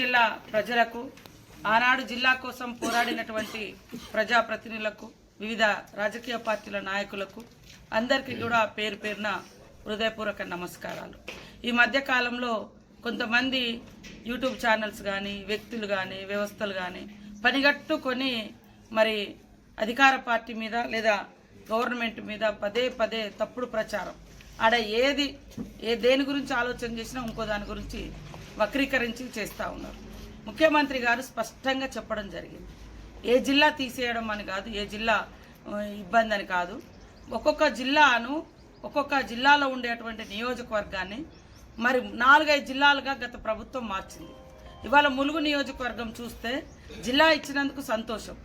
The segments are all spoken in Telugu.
జిల్లా ప్రజలకు ఆనాడు జిల్లా కోసం పోరాడినటువంటి ప్రజాప్రతినిధులకు వివిధ రాజకీయ పార్టీల నాయకులకు అందరికీ కూడా పేరు పేరున హృదయపూర్వక నమస్కారాలు. ఈ మధ్యకాలంలో కొంతమంది యూట్యూబ్ ఛానల్స్ కానీ వ్యక్తులు కానీ వ్యవస్థలు కానీ పనిగట్టుకొని మరి అధికార పార్టీ మీద లేదా గవర్నమెంట్ మీద పదే పదే తప్పుడు ప్రచారం. ఆడ ఏది ఏ దేని గురించి ఆలోచన చేసినా ఇంకో దాని గురించి వక్రీకరించి చేస్తూ ఉన్నారు. ముఖ్యమంత్రి గారు స్పష్టంగా చెప్పడం జరిగింది. ఏ జిల్లా తీసేయడం అని కాదు ఏ జిల్లా ఇబ్బంది అని కాదు. ఒక్కొక్క జిల్లాను ఒక్కొక్క జిల్లాలో ఉండేటువంటి నియోజకవర్గాన్ని మరి నాలుగైదు జిల్లాలుగా గత ప్రభుత్వం మార్చింది. ఇవాళ ములుగు నియోజకవర్గం చూస్తే జిల్లా ఇచ్చినందుకు సంతోషం.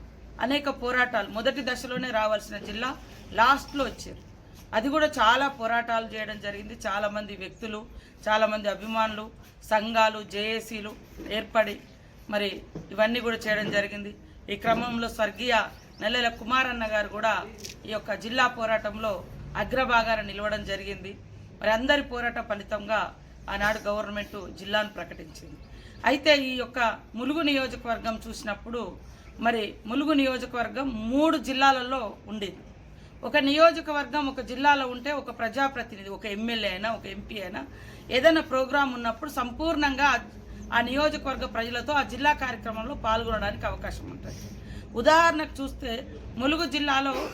అనేక పోరాటాలు. మొదటి దశలోనే రావాల్సిన జిల్లా లాస్ట్లో వచ్చారు అది కూడా చాలా పోరాటాలు చేయడం జరిగింది. చాలామంది వ్యక్తులు చాలామంది అభిమానులు సంఘాలు జేఏసీలు ఏర్పడి మరి ఇవన్నీ కూడా చేయడం జరిగింది. ఈ క్రమంలో స్వర్గీయ నెల్లెల కుమారన్న గారు కూడా ఈ యొక్క జిల్లా పోరాటంలో అగ్రభాగాన నిలవడం జరిగింది. మరి అందరి పోరాట ఫలితంగా ఆనాడు గవర్నమెంట్ జిల్లాను ప్రకటించింది. అయితే ఈ యొక్క ములుగు నియోజకవర్గం చూసినప్పుడు మరి ములుగు నియోజకవర్గం మూడు జిల్లాలలో ఉండేది. ఒక నియోజకవర్గం ఒక జిల్లాలో ఉంటే ఒక ప్రజాప్రతినిధి ఒక ఎమ్మెల్యే అయినా ఒక ఎంపీ అయినా ఏదైనా ప్రోగ్రాం ఉన్నప్పుడు సంపూర్ణంగా ఆ- నియోజకవర్గ ప్రజలతో ఆ జిల్లా కార్యక్రమంలో పాల్గొనడానికి అవకాశం ఉంటుంది. ఉదాహరణకు చూస్తే ములుగు జిల్లాలో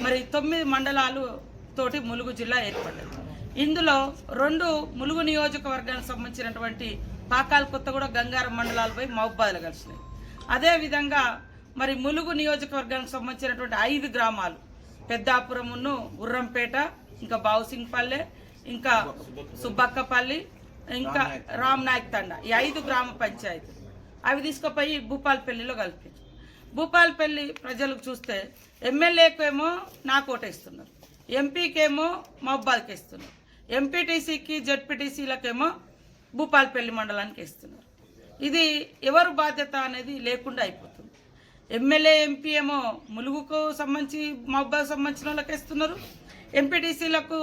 మరి తొమ్మిది మండలాలు తోటి ములుగు జిల్లా ఏర్పడ్డది. ఇందులో రెండు ములుగు నియోజకవర్గానికి సంబంధించినటువంటి పాకాల కొత్తగూడ గంగారం మండలాలపై మహబాద్లు కలిసినాయి. అదేవిధంగా మరి ములుగు నియోజకవర్గానికి సంబంధించినటువంటి ఐదు గ్రామాలు పెద్దాపురమును ఉర్రంపేట ఇంకా బావుసింగ్పల్లె ఇంకా సుబ్బక్కపల్లి ఇంకా రామ్నాయక్ తండ. ఈ ఐదు గ్రామ పంచాయతీ. అవి తీసుకుపోయి భూపాలపల్లిలో కలిపి భూపాలపల్లి ప్రజలకు చూస్తే ఎమ్మెల్యేకేమో నాకు ఓటేస్తున్నారు. ఎంపీకేమో మహబాద్కి ఇస్తున్నారు ఎంపీటీసీకి జెడ్పీటీసీలకేమో భూపాలపల్లి మండలానికి ఇస్తున్నారు ఇది ఎవరు బాధ్యత అనేది లేకుండా అయిపోతుంది. ఎమ్మెల్యే ఎంపీ ఏమో ములుగుకు సంబంధించి మహబాద్ సంబంధించిన వాళ్ళకి ఇస్తున్నారు ఎంపీటీసీలకు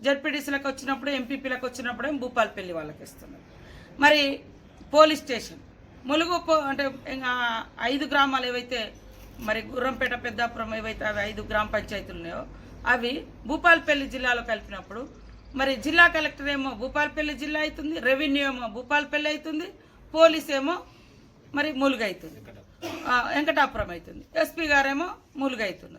జడ్పీటీసీలకు వచ్చినప్పుడు ఎంపీపీలకు వచ్చినప్పుడు ఏమో భూపాలపల్లి వాళ్ళకి ఇస్తున్నారు మరి పోలీస్ స్టేషన్ ములుగు పో- అంటే ఇంకా ఐదు గ్రామాలు ఏవైతే మరి గుర్రంపేట పెద్దాపురం ఏవైతే అవి ఐదు గ్రామ పంచాయతీలు ఉన్నాయో అవి భూపాలపల్లి జిల్లాలో కలిపినప్పుడు మరి జిల్లా కలెక్టర్ ఏమో భూపాలపల్లి జిల్లా అవుతుంది రెవెన్యూ ఏమో భూపాలపల్లి అవుతుంది పోలీస్ ఏమో మరి ములుగు అవుతుంది. ఇక్కడ వెంకటాపురం అవుతుంది. ఎస్పీ గారేమో ములుగు అవుతున్నారు